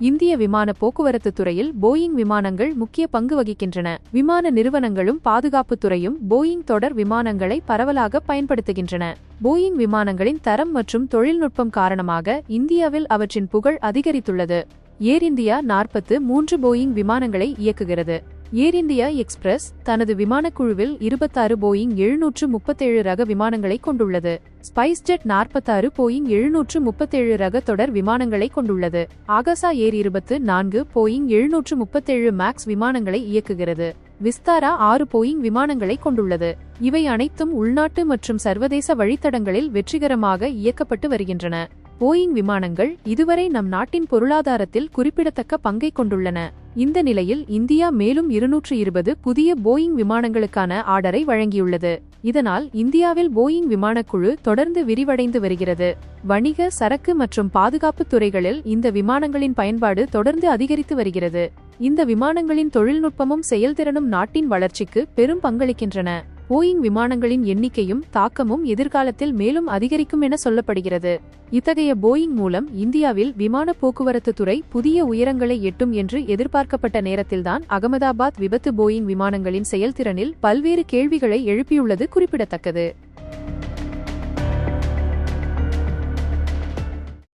இந்திய விமான போக்குவரத்து துறையில் போயிங் விமானங்கள் முக்கிய பங்கு வகிக்கின்றன. விமான நிறுவனங்களும் பாதுகாப்புத் துறையும் போயிங் தொடர் விமானங்களை பரவலாக பயன்படுத்துகின்றன. போயிங் விமானங்களின் தரம் மற்றும் தொழில்நுட்பம் காரணமாக இந்தியாவில் அவற்றின் புகழ் அதிகரித்துள்ளது. ஏர் இந்தியா நாற்பத்து மூன்று போயிங் விமானங்களை இயக்குகிறது. ஏர் இந்தியா எக்ஸ்பிரஸ் தனது விமானக்குழுவில் இருபத்தாறு போயிங் எழுநூற்று முப்பத்தேழு ரக விமானங்களை கொண்டுள்ளது. ஸ்பைஸ் ஜெட் நாற்பத்தாறு போயிங் எழுநூற்று முப்பத்தேழு ரக தொடர் விமானங்களை கொண்டுள்ளது. ஆகாசா ஏர் இருபத்து நான்கு போயிங் எழுநூற்று முப்பத்தேழு மேக்ஸ் விமானங்களை இயக்குகிறது. விஸ்தாரா ஆறு போயிங் விமானங்களை கொண்டுள்ளது. இவை அனைத்தும் உள்நாட்டு மற்றும் சர்வதேச வழித்தடங்களில் வெற்றிகரமாக இயக்கப்பட்டு வருகின்றன. போயிங் விமானங்கள் இதுவரை நம் நாட்டின் பொருளாதாரத்தில் குறிப்பிடத்தக்க பங்கை கொண்டுள்ளன. இந்த நிலையில் இந்தியா மேலும் இருநூற்று இருபது புதிய போயிங் விமானங்களுக்கான ஆர்டரை வழங்கியுள்ளது. இதனால் இந்தியாவில் போயிங் விமானக்குழு தொடர்ந்து விரிவடைந்து வருகிறது. வணிக சரக்கு மற்றும் பாதுகாப்பு துறைகளில் இந்த விமானங்களின் பயன்பாடு தொடர்ந்து அதிகரித்து வருகிறது. இந்த விமானங்களின் தொழில்நுட்பமும் செயல்திறனும் நாட்டின் வளர்ச்சிக்கு பெரும் பங்களிக்கின்றன. போயிங் விமானங்களின் எண்ணிக்கையும் தாக்கமும் எதிர்காலத்தில் மேலும் அதிகரிக்கும் என சொல்லப்படுகிறது. இத்தகைய போயிங் மூலம் இந்தியாவில் விமான போக்குவரத்து துறை புதிய உயரங்களை எட்டும் என்று எதிர்பார்க்கப்பட்ட நேரத்தில்தான் அகமதாபாத் விபத்து போயிங் விமானங்களின் செயல்திறனில் பல்வேறு கேள்விகளை எழுப்பியுள்ளது குறிப்பிடத்தக்கது.